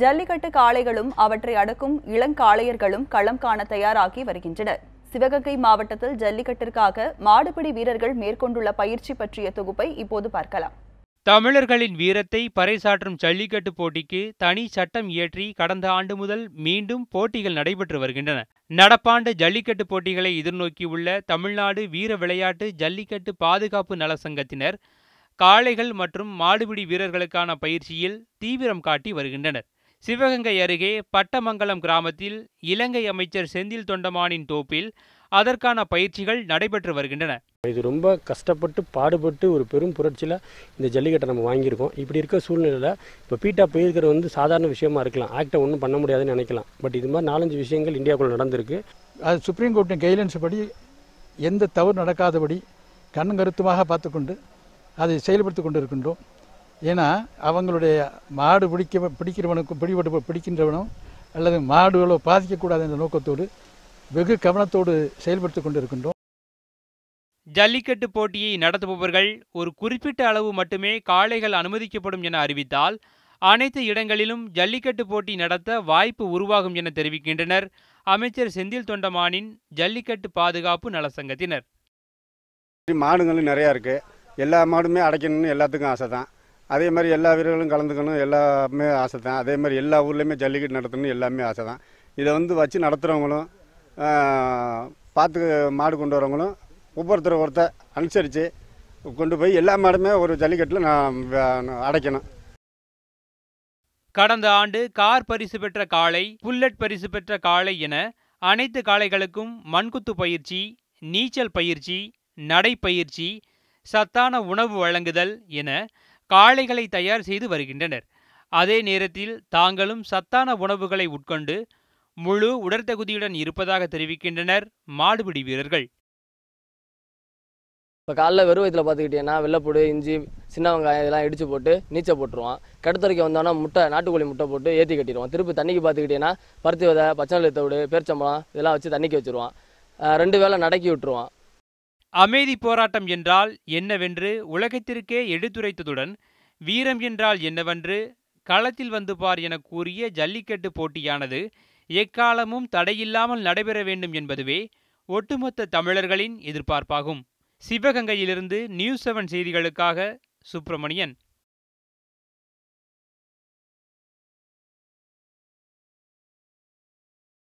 ஜல்லிக்கட்டு காளைகளும் அவற்றை அடக்கும் இளங்காளையர்களும் களம் காண தயாராகி வருகின்றனர். சிவகங்கை மாவட்டத்தில் ஜல்லிக்கட்டிற்காக மாடுபிடி வீரர்கள் மேற்கொண்டுள்ள பயிற்சி பற்றிய தொகுப்பை இப்போது பார்க்கலாம். தமிழர்களின் வீரத்தை பறைசாற்றும் ஜல்லிக்கட்டு போட்டிக்கு தனி சட்டம் இயற்றி கடந்த ஆண்டு முதல் மீண்டும் போட்டிகள் நடைபெற்று வருகின்றன. நடப்பாண்டு ஜல்லிக்கட்டு போட்டிகளை எதிர்நோக்கியுள்ள தமிழ்நாடு வீர விளையாட்டு ஜல்லிக்கட்டு பாதுகாப்பு நல சங்கத்தினர் காளைகள் மற்றும் மாடுபிடி வீரர்களுக்கான பயிற்சியில் தீவிரம் காட்டி வருகின்றனர். சிவகங்கை அருகே பட்டமங்கலம் கிராமத்தில் இலங்கை அமைச்சர் செந்தில் தொண்டமானின் தோப்பில் அதற்கான பயிற்சிகள் நடைபெற்று வருகின்றன. இது ரொம்ப கஷ்டப்பட்டு பாடுபட்டு ஒரு பெரும் புரட்சியில் இந்த ஜல்லிக்கட்டை நம்ம வாங்கியிருக்கோம். இப்படி இருக்க சூழ்நிலையில் இப்போ பீட்டா போயிருக்கிறது வந்து சாதாரண விஷயமா இருக்கலாம். ஆக்டை ஒன்றும் பண்ண முடியாதுன்னு நினைக்கலாம். பட் இது மாதிரி நாலஞ்சு விஷயங்கள் இந்தியாவுக்குள்ள நடந்திருக்கு. அது சுப்ரீம் கோர்ட்டின் கைட்லைன்ஸ் படி எந்த தவறு நடக்காதபடி கண்ணும் கருத்துமாக பார்த்துக்கொண்டு அதை செயல்படுத்தி கொண்டு இருக்கின்றோம் ஏன்னா அவங்களுடைய மாடு பிடிக்க பிடிக்கிறவனுக்கும் பிடிபட்டு பிடிக்கின்றவனும் அல்லது மாடுகளோ பாதிக்கக்கூடாது என்ற நோக்கத்தோடு வெகு கவனத்தோடு செயல்படுத்தி கொண்டு இருக்கின்றோம் ஜல்லிக்கட்டு போட்டியை நடத்துபவர்கள் ஒரு குறிப்பிட்ட அளவு மட்டுமே காளைகள் அனுமதிக்கப்படும் என அறிவித்தால் அனைத்து இடங்களிலும் ஜல்லிக்கட்டு போட்டி நடத்த வாய்ப்பு உருவாகும் என தெரிவிக்கின்றனர். அமைச்சர் செந்தில் தொண்டமானின் ஜல்லிக்கட்டு பாதுகாப்பு நலசங்கத்தினர் மாடுங்களும் நிறையா இருக்குது எல்லா மாடுமே அடைக்கணும்னு எல்லாத்துக்கும் ஆசை தான். அதே மாதிரி எல்லா வீரர்களும் கலந்துக்கணும் எல்லாமே ஆசை தான் அதே மாதிரி எல்லா ஊர்லேயுமே ஜல்லிக்கட்டு நடத்தணும் எல்லாமே ஆசை தான் இதை வந்து வச்சு நடத்துகிறவங்களும் பார்த்து மாடு கொண்டு வரவங்களும் ஒவ்வொருத்தர் ஒருத்தர் அனுசரித்து கொண்டு போய் எல்லா மாடுமே ஒரு ஜல்லிக்கட்டில் நான் அடைக்கணும். கடந்த ஆண்டு கார் பரிசு பெற்ற காளை புல்லட் பரிசு பெற்ற காளை என அனைத்து காளைகளுக்கும் மண்குத்து பயிற்சி நீச்சல் பயிற்சி நடைப்பயிற்சி சத்தான உணவு வழங்குதல் என காளைகளை தயார் செய்து வருகின்றனர். அதே நேரத்தில் தாங்களும் சத்தான உணவுகளை உட்கொண்டு முழு உடற்தகுதியுடன் இருப்பதாக தெரிவிக்கின்றனர் மாடுபிடி வீரர்கள். இப்போ காலைல வெறும் வயிற்றுல பார்த்துக்கிட்டீங்கன்னா வெள்ளைப்பூடு இஞ்சி சின்ன வெங்காயம் இதெல்லாம் இடிச்சு போட்டு நீச்சல் போட்டுருவான். கடுத்தரைக்கு வந்தோன்னா முட்டை நாட்டுக்கோழி முட்டை போட்டு ஏற்றி கட்டிடுவான். திருப்பி தண்ணிக்கு பார்த்துக்கிட்டீங்கன்னா பருத்தி விதை பச்சை நிலத்தோடு பேர்ச்சம்பழம் இதெல்லாம் வச்சு தண்ணிக்கு வச்சுருவான். ரெண்டு வேளை நடக்கி விட்டுருவான். அமைதி போராட்டம் என்றால் என்னவென்று உலகத்திற்கே எடுத்துரைத்ததுடன் வீரம் என்றால் என்னவென்று களத்தில் வந்து பார் என கூறிய ஜல்லிக்கட்டு போட்டியானது எக்காலமும் தடையில்லாமல் நடைபெற வேண்டும் என்பதுவே ஒட்டுமொத்த தமிழர்களின் எதிர்பார்ப்பாகும். சிவகங்கையிலிருந்து நியூஸ் செவன் செய்திகளுக்காக சுப்பிரமணியன்.